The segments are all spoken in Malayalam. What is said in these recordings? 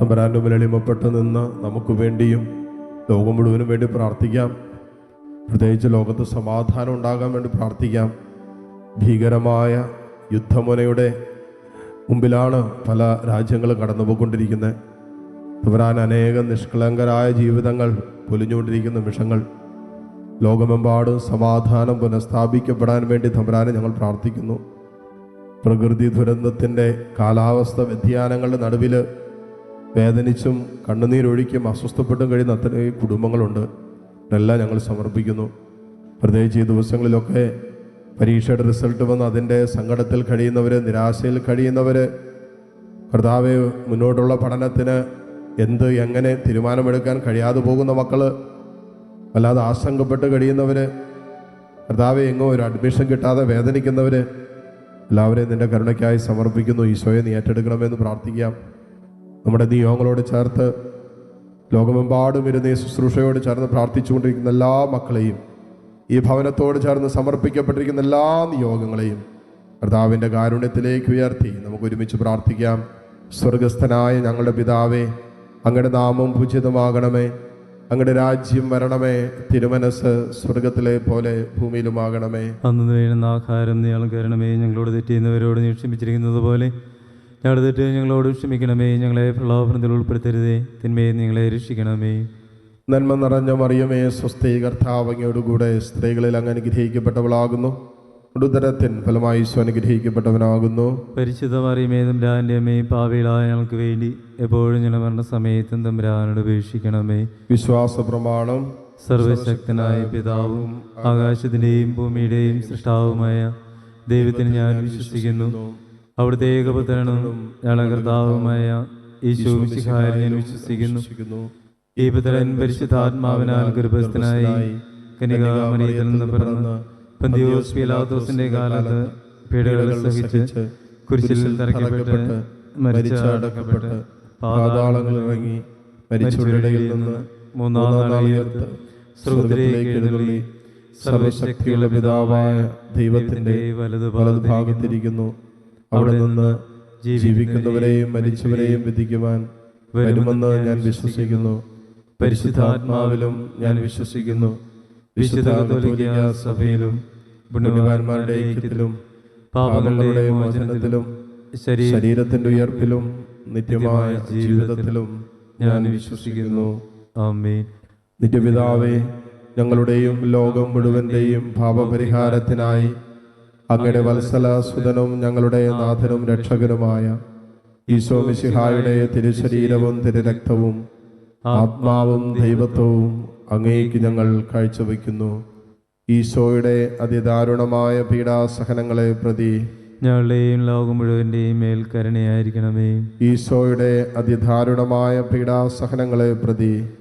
തമ്പരാന്റെ മുമ്പിൽ എളിമപ്പെട്ട് നിന്ന് നമുക്ക് വേണ്ടിയും ലോകം മുഴുവനും വേണ്ടി പ്രാർത്ഥിക്കാം. പ്രത്യേകിച്ച് ലോകത്ത് സമാധാനം ഉണ്ടാകാൻ വേണ്ടി പ്രാർത്ഥിക്കാം. ഭീകരമായ യുദ്ധമുനയുടെ മുമ്പിലാണ് പല രാജ്യങ്ങൾ കടന്നുപോയിക്കൊണ്ടിരിക്കുന്നത്. തമ്പരാൻ അനേകം നിഷ്കളങ്കരായ ജീവിതങ്ങൾ പൊലിഞ്ഞുകൊണ്ടിരിക്കുന്ന നിമിഷങ്ങൾ. ലോകമെമ്പാടും സമാധാനം പുനഃസ്ഥാപിക്കപ്പെടാൻ വേണ്ടി തമ്പരാനെ ഞങ്ങൾ പ്രാർത്ഥിക്കുന്നു. പ്രകൃതി ദുരന്തത്തിന്റെ കാലാവസ്ഥ വ്യതിയാനങ്ങളുടെ നടുവിൽ വേദനിച്ചും കണ്ണുനീരൊഴിക്കും അസ്വസ്ഥപ്പെട്ടും കഴിയുന്ന അത്രയും കുടുംബങ്ങളുണ്ട്. എല്ലാം ഞങ്ങൾ സമർപ്പിക്കുന്നു. പ്രത്യേകിച്ച് ഈ ദിവസങ്ങളിലൊക്കെ പരീക്ഷയുടെ റിസൾട്ട് വന്ന് അതിന്റെ സങ്കടത്തിൽ കഴിയുന്നവർ നിരാശയിൽ കഴിയുന്നവർ കർത്താവ് മുന്നോട്ടുള്ള പഠനത്തിന് എന്ത് എങ്ങനെ തീരുമാനമെടുക്കാൻ കഴിയാതെ പോകുന്ന മക്കൾ വല്ലാതെ ആശങ്കപ്പെട്ട് കഴിയുന്നവർ കർത്താവ് എങ്ങോ ഒരു അഡ്മിഷൻ കിട്ടാതെ വേദനിക്കുന്നവർ എല്ലാവരെയും നിന്റെ കരുണയ്ക്കായി സമർപ്പിക്കുന്നു. ഈശോയെ നീ ഏറ്റെടുക്കണമെന്ന് പ്രാർത്ഥിക്കാം. നമ്മുടെ നിയോഗങ്ങളോട് ചേർത്ത് ലോകമെമ്പാടും ഇരുന്ന് ശുശ്രൂഷയോട് ചേർന്ന് പ്രാർത്ഥിച്ചുകൊണ്ടിരിക്കുന്ന എല്ലാ മക്കളെയും ഈ ഭവനത്തോട് ചേർന്ന് സമർപ്പിക്കപ്പെട്ടിരിക്കുന്ന എല്ലാ നിയോഗങ്ങളെയും കർത്താവിന്റെ കാരുണ്യത്തിലേക്ക് ഉയർത്തി. നമുക്ക് ഒരുമിച്ച് പ്രാർത്ഥിക്കാം. സ്വർഗസ്ഥനായ ഞങ്ങളുടെ പിതാവേ അങ്ങയുടെ നാമം പൂജിതമാകണമേ. അങ്ങയുടെ രാജ്യം വരണമേ. തിരുമനസ് സ്വർഗത്തിലെ പോലെ ഭൂമിയിലുമാകണമേ. അന്ന് വേണ്ടുന്ന ആഹാരം നീ കരണമേ ഞങ്ങളോട് തെറ്റിയുന്നവരോട് നീ ക്ഷമിച്ചിരിക്കുന്നത് പോലെ ഞങ്ങളുടെ തെറ്റ് ഞങ്ങളോട് ക്ഷമിക്കണമേ. ഞങ്ങളെ പ്രളോഭനത്തിൽ ഉൾപ്പെടുത്തരുതേ. തിന്മയെ നിങ്ങളെ രക്ഷിക്കണമേ. നന്മ നിറഞ്ഞ മറിയമേ സ്വസ്ഥ കർത്താവങ്ങയോടുകൂടെ സ്ത്രീകളിൽ അങ്ങ് അനുഗ്രഹിക്കപ്പെട്ടവളാകുന്നു. ഉടുതരത്തിൻ ഫലമായി സ്വനുഗ്രഹിക്കപ്പെട്ടവനാകുന്നു അനുഗ്രഹിക്കപ്പെട്ടവനാകുന്നു. പരിശുദ്ധ മറിയമേ തമ്പുരാന്റെ അമ്മേ പാവയിലായ ഞങ്ങൾക്ക് വേണ്ടി എപ്പോഴും ഞങ്ങൾ മരണ സമയത്തും തമ്പുരാനോട് ഉപേക്ഷിക്കണമേ വിശ്വാസ പ്രമാണം സർവശക്തനായ പിതാവും ആകാശത്തിന്റെയും ഭൂമിയുടെയും സൃഷ്ടാവുമായ ദൈവത്തിന് ഞാൻ വിശ്വസിക്കുന്നു. അവിടുത്തെ ഏകപുത്രനും ഞങ്ങളുടെ കർത്താവുമായ യേശു ഞാൻ വിശ്വസിക്കുന്നു. ഈ പുത്രൻ പരിശുദ്ധാത്മാവിനാൽ ഗർഭസ്ഥനായി കനികാമറിയത്തിൽ കാലത്ത് പീഡകൾ സഹിച്ച് കുരിശിൽ തറയ്ക്കപ്പെട്ട് മരിച്ചടക്കപ്പെട്ട് പാതാളങ്ങൾ ഇറങ്ങി മരിച്ചവരുടെ മൂന്നാം നാൾ ഉയർത്ത് സർവശക്തിയുള്ള പിതാവായ ദൈവത്തിന്റെ വലത് വലതുഭാഗത്തിരിക്കുന്നു. അവിടെ നിന്ന് ജീവിക്കുന്നവരെയും മരിച്ചവരെയും വിധിക്കുവാൻ വരുമെന്ന് ഞാൻ വിശ്വസിക്കുന്നു. പരിശുദ്ധാത്മാവിലും ഞാൻ വിശ്വസിക്കുന്നു. വിശുദ്ധ കത്തോലിക്ക സഭയിലും പുണ്യവാന്മാരുടെ ഐക്യത്തിലും പാപങ്ങളുടെ മോചനത്തിലും ശരീരം ശരീരത്തിന്റെ ഉയർപ്പിലും നിത്യമായ ജീവിതത്തിലും ഞാൻ വിശ്വസിക്കുന്നു. ആമേൻ. നിത്യപിതാവേ ഞങ്ങളുടെയും ലോകം മുഴുവന്റെയും പാപപരിഹാരത്തിനായി അങ്ങയുടെ വത്സല സുതനും ഞങ്ങളുടെ നാഥനും രക്ഷകനുമായ ഈശോ മിശിഹായുടെ തിരുശരീരവും തിരുരക്തവും ആത്മാവും ദൈവത്വവും അങ്ങേക്ക് ഞങ്ങൾ കാഴ്ചവെക്കുന്നു. ഈശോയുടെ അതിദാരുണമായ പീഡാസഹനങ്ങളെ പ്രതി ഞങ്ങളുടെയും ലോകം മുഴുവന്റെയും മേൽ കരുണയായിരിക്കണമേ. ഈശോയുടെ അതിദാരുണമായ പീഡാസഹനങ്ങളെ പ്രതി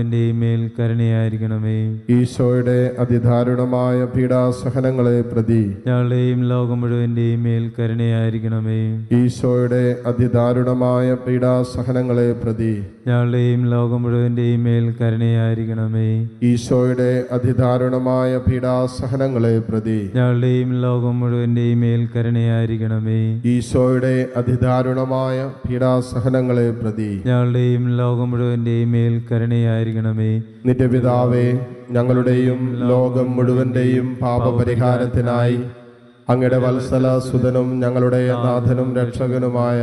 മുഴുവന്റെയും മേൽ കരുണയായിരിക്കണമേ. ഈശോയുടെ അതിദാരുണമായ പീഡാസഹനങ്ങളെ പ്രതി ഞങ്ങളുടെയും ലോകം മുഴുവന്റെയും മേൽ കരുണയായിരിക്കണമേ. ഈശോയുടെ അതിദാരുണമായ പീഡാസഹനങ്ങളെ പ്രതി ഞങ്ങളുടെയും ലോകം മുഴുവന്റെയും മേൽ കരുണയായിരിക്കണമേ. ഈശോയുടെ അതിദാരുണമായ പീഡാസഹനങ്ങളെ പ്രതി ഞങ്ങളുടെയും ലോകം മുഴുവന്റെയും മേൽ കരുണയായിരിക്കണമേ. ഈശോയുടെ അതിദാരുണമായ പീഡാസഹനങ്ങളെ പ്രതി ഞങ്ങളുടെയും ലോകം മുഴുവന്റെയും മേൽ കരുണയായിരിക്കണമേ പിതാവേ ഞങ്ങളുടെയും ലോകം മുഴുവന്റെയും പാപപരിഹാരത്തിനായി അങ്ങയുടെ വത്സല സുതനും ഞങ്ങളുടെ നാഥനും രക്ഷകനുമായ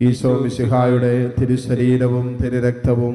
ഈശോ മിശിഹായുടെ തിരുശരീരവും തിരുരക്തവും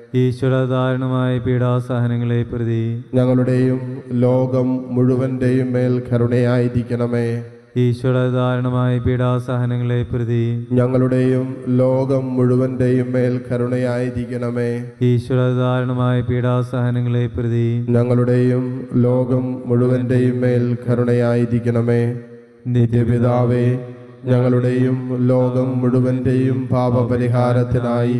ഈശ്വരധാരണമായ പീഡാസഹനങ്ങളെ പ്രതി ഞങ്ങളുടെയും ലോകം മുഴുവന്റെയും മേൽ കരുണയായിരിക്കണമേ. ഈശ്വരധാരണമായ പീഡാസഹനങ്ങളെ പ്രതി ഞങ്ങളുടെയും ലോകം മുഴുവന്റെയും മേൽ കരുണയായിരിക്കണമേ. ഈശ്വരധാരണമായ പീഡാസഹനങ്ങളെ പ്രതി ഞങ്ങളുടെയും ലോകം മുഴുവന്റെയും മേൽ കരുണയായിരിക്കണമേ. നിത്യപിതാവേ ഞങ്ങളുടെയും ലോകം മുഴുവന്റെയും പാപപരിഹാരത്തിനായി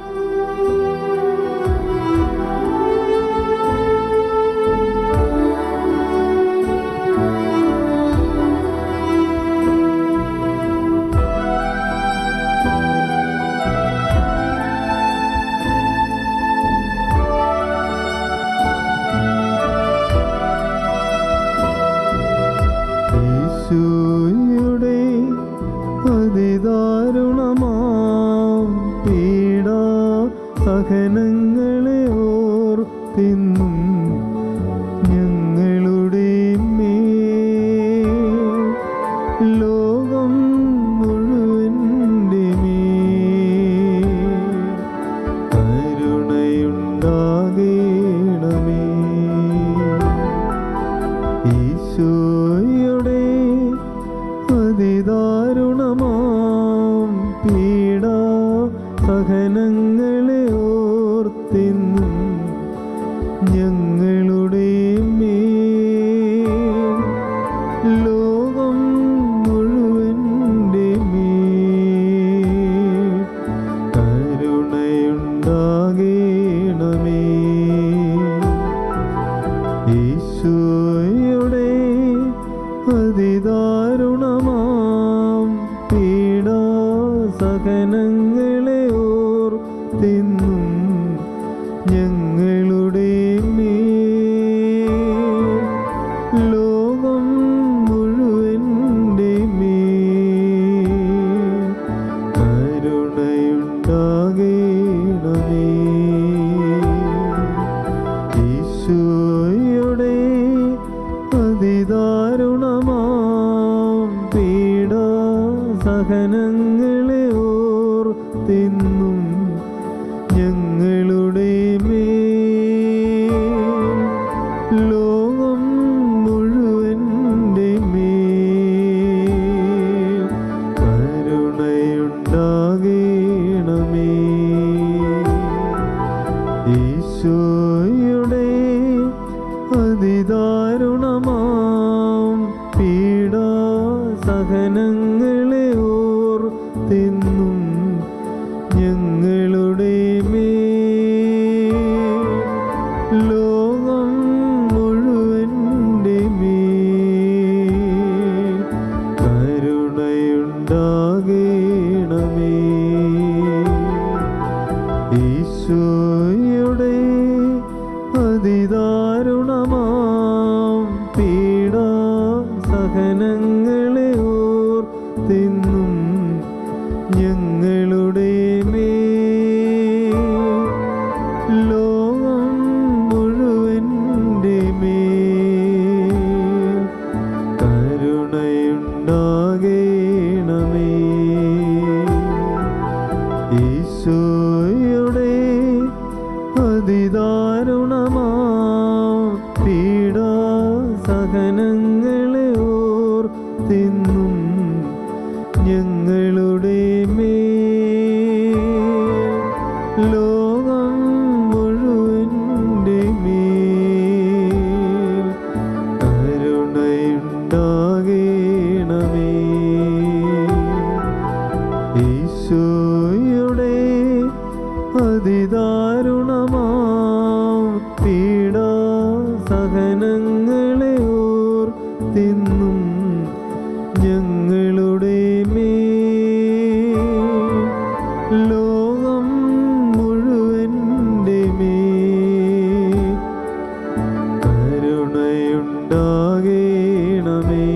കരുണയുണ്ടാകേണമേ.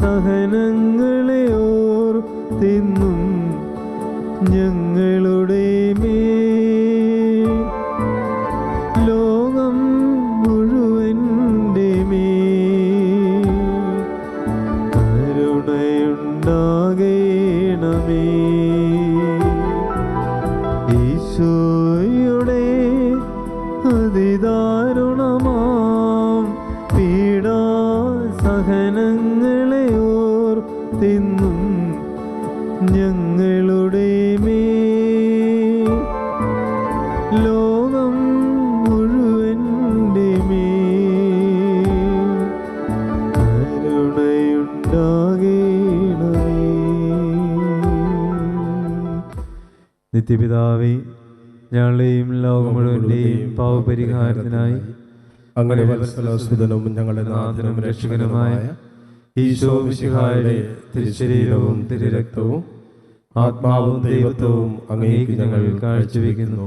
സഹനങ്ങളെ ഓർത്തിന്നും ഞങ്ങളുടെ മേ ലോകം ലോകം മുഴുവന്റെ നിത്യപിതാവേ ഞങ്ങളുടെയും ലോകം മുഴുവന്റെയും പാവപരിഹാരത്തിനായി അങ്ങനെ വത്സലസുതനും ഞങ്ങളുടെ നാഥനും രക്ഷകനുമായ ഈശോ മിശിഹായുടെ തിരുശരീരവും തിരുരക്തവും ആത്മാവും ദൈവത്വവും അങ്ങേക്ക് ഞങ്ങൾ കാഴ്ചവെക്കുന്നു.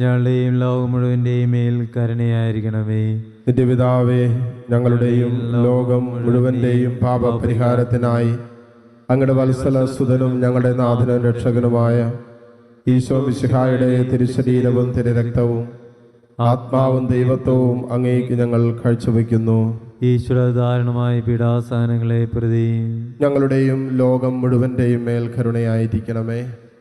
ഞങ്ങളുടെയും ലോകം മുഴുവന്റെയും മേൽ കരുണയായിരിക്കണമേ. നിന്റെ പിതാവേ ഞങ്ങളുടെയും ലോകം മുഴുവന്റെയും പാപപരിഹാരത്തിനായി അങ്ങയുടെ വത്സല സുതനും ഞങ്ങളുടെ നാഥനും രക്ഷകനുമായ ഈശോ മിശിഹായുടെ തിരുശരീരവും തിരുരക്തവും ആത്മാവും ദൈവത്വവും അങ്ങേക്ക് ഞങ്ങൾ കാഴ്ചവെക്കുന്നു. ഈശ്വര ധാരണമായ പീഡാസഹനങ്ങളെ പ്രതി ഞങ്ങളുടെയും ലോകം മുഴുവന്റെയും മേൽ കരുണയായിരിക്കണമേ.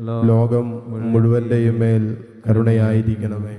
ലോകം മുഴുവന്റെയും മേൽ കരുണയായിരിക്കണമേ.